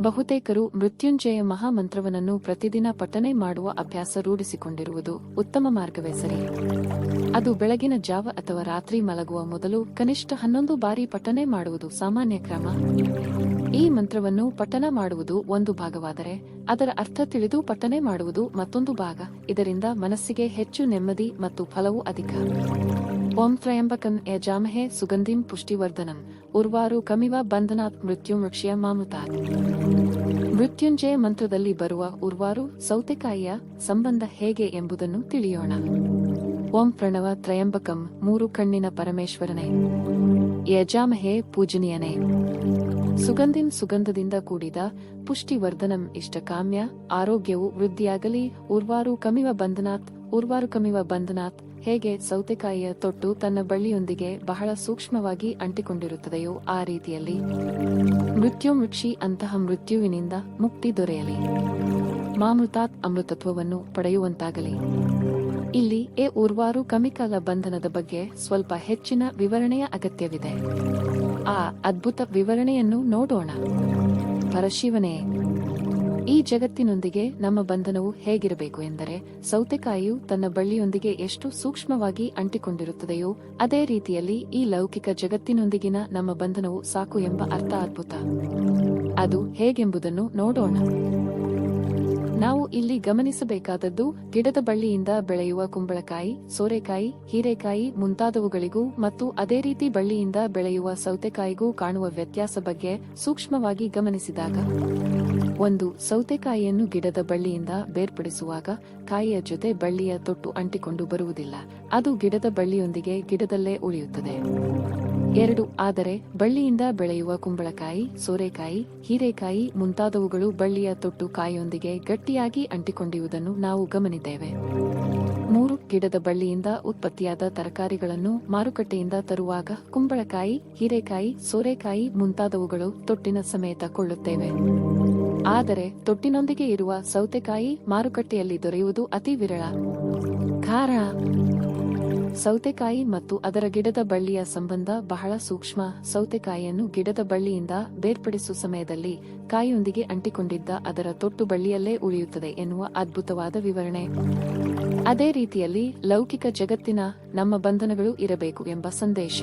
ಬಹುತೇಕರು ಮೃತ್ಯುಂಜಯ ಮಹಾಮಂತ್ರವನ್ನು ಪ್ರತಿದಿನ ಪಠನೆ ಮಾಡುವ ಅಭ್ಯಾಸ ರೂಢಿಸಿಕೊಂಡಿರುವುದು ಉತ್ತಮ ಮಾರ್ಗವೇ ಸರಿ. ಅದು ಬೆಳಗಿನ ಜಾವ ಅಥವಾ ರಾತ್ರಿ ಮಲಗುವ ಮೊದಲು ಕನಿಷ್ಠ ಹನ್ನೊಂದು ಬಾರಿ ಪಠನೆ ಮಾಡುವುದು ಸಾಮಾನ್ಯ ಕ್ರಮ. ಈ ಮಂತ್ರವನ್ನು ಪಠನ ಮಾಡುವುದು ಒಂದು ಭಾಗವಾದರೆ ಅದರ ಅರ್ಥ ತಿಳಿದು ಪಠನೆ ಮಾಡುವುದು ಮತ್ತೊಂದು ಭಾಗ. ಇದರಿಂದ ಮನಸ್ಸಿಗೆ ಹೆಚ್ಚು ನೆಮ್ಮದಿ ಮತ್ತು ಫಲವು ಅಧಿಕ. ಓಂ ತ್ರಯಂಬಕಂ ಯಜಾಮಹೆ ಸುಗಂಧಿಂ ಪುಷ್ಟಿವರ್ಧನಂ. ಉರ್ವಾರು ಕಮಿವ ಬಂಧನಾತ್ ಮೃತ್ಯು ವೃಕ್ಷ್ಯ ಮಾಮುತಾತ್. ಮೃತ್ಯುಂಜಯ ಮಂತ್ರದಲ್ಲಿ ಬರುವ ಉರ್ವಾರು ಸೌತೆಕಾಯಿಯ ಸಂಬಂಧ ಹೇಗೆ ಎಂಬುದನ್ನು ತಿಳಿಯೋಣ. ಓಂ ಪ್ರಣವ ತ್ರಯಂಬಕಂ ಮೂರು ಕಣ್ಣಿನ ಪರಮೇಶ್ವರನೇ. ಯಜಾಮಹೆ ಪೂಜನೀಯನೇ. ಸುಗಂಧಿನ್ ಸುಗಂಧದಿಂದ ಕೂಡಿದ ಪುಷ್ಟಿವರ್ಧನಂ ಇಷ್ಟಕಾಮ್ಯ ಆರೋಗ್ಯವು ವೃದ್ಧಿಯಾಗಲಿ. ಉರ್ವಾರು ಕಮಿವ ಬಂಧನಾತ್ ಉರ್ವಾರು ಕಮಿವ ಬಂಧನಾತ್ ಹೇಗೆ ಸೌತೆಕಾಯಿಯ ತೊಟ್ಟು ತನ್ನ ಬಳ್ಳಿಯೊಂದಿಗೆ ಬಹಳ ಸೂಕ್ಷ್ಮವಾಗಿ ಅಂಟಿಕೊಂಡಿರುತ್ತದೆಯೋ ಆ ರೀತಿಯಲ್ಲಿ ಮೃತ್ಯು ಮೃಕ್ಷಿ ಅಂತಹ ಮೃತ್ಯುವಿನಿಂದ ಮುಕ್ತಿ ದೊರೆಯಲಿ. ಮಾಮೃತಾತ್ ಅಮೃತತ್ವವನ್ನು ಪಡೆಯುವಂತಾಗಲಿ. ಇಲ್ಲಿ ಎ ಉರ್ವಾರು ಕಮಿಕಲ ಬಂಧನದ ಬಗ್ಗೆ ಸ್ವಲ್ಪ ಹೆಚ್ಚಿನ ವಿವರಣೆಯ ಅಗತ್ಯವಿದೆ. ಆ ಅದ್ಭುತ ವಿವರಣೆಯನ್ನು ನೋಡೋಣ. ಪರಶಿವನೇ, ಈ ಜಗತ್ತಿನೊಂದಿಗೆ ನಮ್ಮ ಬಂಧನವು ಹೇಗಿರಬೇಕು ಎಂದರೆ ಸೌತೆಕಾಯಿಯು ತನ್ನ ಬಳ್ಳಿಯೊಂದಿಗೆ ಎಷ್ಟು ಸೂಕ್ಷ್ಮವಾಗಿ ಅಂಟಿಕೊಂಡಿರುತ್ತದೆಯೋ ಅದೇ ರೀತಿಯಲ್ಲಿ ಈ ಲೌಕಿಕ ಜಗತ್ತಿನೊಂದಿಗಿನ ನಮ್ಮ ಬಂಧನವು ಸಾಕು ಎಂಬ ಅರ್ಥ ಅದ್ಭುತ. ಅದು ಹೇಗೆಂಬುದನ್ನು ನೋಡೋಣ. ನಾವು ಇಲ್ಲಿ ಗಮನಿಸಬೇಕಾದದ್ದು ಗಿಡದ ಬಳ್ಳಿಯಿಂದ ಬೆಳೆಯುವ ಕುಂಬಳಕಾಯಿ, ಸೋರೆಕಾಯಿ, ಹೀರೆಕಾಯಿ ಮುಂತಾದವುಗಳಿಗೂ ಮತ್ತು ಅದೇ ರೀತಿ ಬಳ್ಳಿಯಿಂದ ಬೆಳೆಯುವ ಸೌತೆಕಾಯಿಗೂ ಕಾಣುವ ವ್ಯತ್ಯಾಸ ಬಗ್ಗೆ ಸೂಕ್ಷ್ಮವಾಗಿ ಗಮನಿಸಿದಾಗ, ಒಂದು ಸೌತೆಕಾಯಿಯನ್ನು ಗಿಡದ ಬಳ್ಳಿಯಿಂದ ಬೇರ್ಪಡಿಸುವಾಗ ಕಾಯಿಯ ಜೊತೆ ಬಳ್ಳಿಯ ತೊಟ್ಟು ಅಂಟಿಕೊಂಡು ಬರುವುದಿಲ್ಲ. ಅದು ಗಿಡದ ಬಳ್ಳಿಯೊಂದಿಗೆ ಗಿಡದಲ್ಲೇ ಉಳಿಯುತ್ತದೆ. ಎರಡು, ಆದರೆ ಬಳ್ಳಿಯಿಂದ ಬೆಳೆಯುವ ಕುಂಬಳಕಾಯಿ, ಸೋರೆಕಾಯಿ, ಹೀರೆಕಾಯಿ ಮುಂತಾದವುಗಳು ಬಳ್ಳಿಯ ತೊಟ್ಟು ಕಾಯಿಯೊಂದಿಗೆ ಗಟ್ಟಿಯಾಗಿ ಅಂಟಿಕೊಂಡಿರುವುದನ್ನು ನಾವು ಗಮನಿದ್ದೇವೆ. ಮೂರು, ಗಿಡದ ಬಳ್ಳಿಯಿಂದ ಉತ್ಪತ್ತಿಯಾದ ತರಕಾರಿಗಳನ್ನು ಮಾರುಕಟ್ಟೆಯಿಂದ ತರುವಾಗ ಕುಂಬಳಕಾಯಿ, ಹೀರೆಕಾಯಿ, ಸೋರೆಕಾಯಿ ಮುಂತಾದವುಗಳು ತೊಟ್ಟಿನ ಸಮೇತ ಕೊಳ್ಳುತ್ತೇವೆ. ಆದರೆ ತೊಟ್ಟಿನೊಂದಿಗೆ ಇರುವ ಸೌತೆಕಾಯಿ ಮಾರುಕಟ್ಟೆಯಲ್ಲಿ ದೊರೆಯುವುದು ಅತಿ ವಿರಳ. ಕಾರಣ ಸೌತೆಕಾಯಿ ಮತ್ತು ಅದರ ಗಿಡದ ಬಳ್ಳಿಯ ಸಂಬಂಧ ಬಹಳ ಸೂಕ್ಷ್ಮ. ಸೌತೆಕಾಯಿಯನ್ನು ಗಿಡದ ಬಳ್ಳಿಯಿಂದ ಬೇರ್ಪಡಿಸುವ ಸಮಯದಲ್ಲಿ ಕಾಯಿಯೊಂದಿಗೆ ಅಂಟಿಕೊಂಡಿದ್ದ ಅದರ ತೊಟ್ಟು ಬಳ್ಳಿಯಲ್ಲೇ ಉಳಿಯುತ್ತದೆ ಎನ್ನುವ ಅದ್ಭುತವಾದ ವಿವರಣೆ. ಅದೇ ರೀತಿಯಲ್ಲಿ ಲೌಕಿಕ ಜಗತ್ತಿನ ನಮ್ಮ ಬಂಧನಗಳು ಇರಬೇಕು ಎಂಬ ಸಂದೇಶ.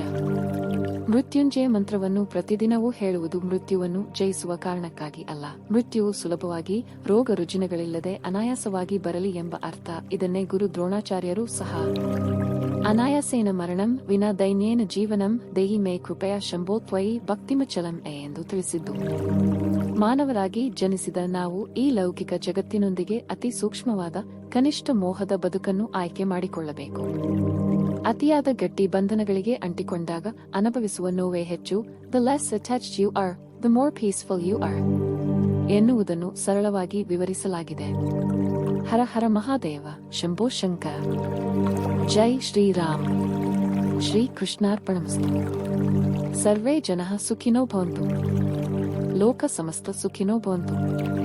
ಮೃತ್ಯುಂಜಯ ಮಂತ್ರವನ್ನು ಪ್ರತಿದಿನವೂ ಹೇಳುವುದು ಮೃತ್ಯುವನ್ನು ಜಯಿಸುವ ಕಾರಣಕ್ಕಾಗಿ ಅಲ್ಲ. ಮೃತ್ಯುವು ಸುಲಭವಾಗಿ ರೋಗ ರುಜಿನಗಳಿಲ್ಲದೆ ಅನಾಯಾಸವಾಗಿ ಬರಲಿ ಎಂಬ ಅರ್ಥ. ಇದನ್ನೇ ಗುರು ದ್ರೋಣಾಚಾರ್ಯರು ಸಹ. ಅನಾಯಾಸೇನ ಮರಣಂ ವಿನ ದೈನ್ಯೇನ ಜೀವನಂ ದೇಹಿ ಮೇ ಕೃಪೆಯ ಶಂಭೋ ತ್ವಯಿ ಭಕ್ತಿಮಚಲಂ ಎ ಎಂದು ತಿಳಿಸಿದ್ದು. ಮಾನವರಾಗಿ ಜನಿಸಿದ ನಾವು ಈ ಲೌಕಿಕ ಜಗತ್ತಿನೊಂದಿಗೆ ಅತಿ ಸೂಕ್ಷ್ಮವಾದ ಕನಿಷ್ಠ ಮೋಹದ ಬದುಕನ್ನು ಆಯ್ಕೆ ಮಾಡಿಕೊಳ್ಳಬೇಕು. ಅತಿಯಾದ ಗಟ್ಟಿ ಬಂಧನಗಳಿಗೆ ಅಂಟಿಕೊಂಡಾಗ ಅನುಭವಿಸುವ ನೋವೇ ಹೆಚ್ಚು the less attach you are the more peaceful you are ಎನ್ನುವುದನ್ನು ಸರಳವಾಗಿ ವಿವರಿಸಲಾಗಿದೆ. हर हर महादेव, शंभो शंकर। जय श्री राम। श्री कृष्णार्पणमस्तु। सर्वे जनाः सुखिनो भवन्तु। लोक समस्त सुखिनो भवन्तु।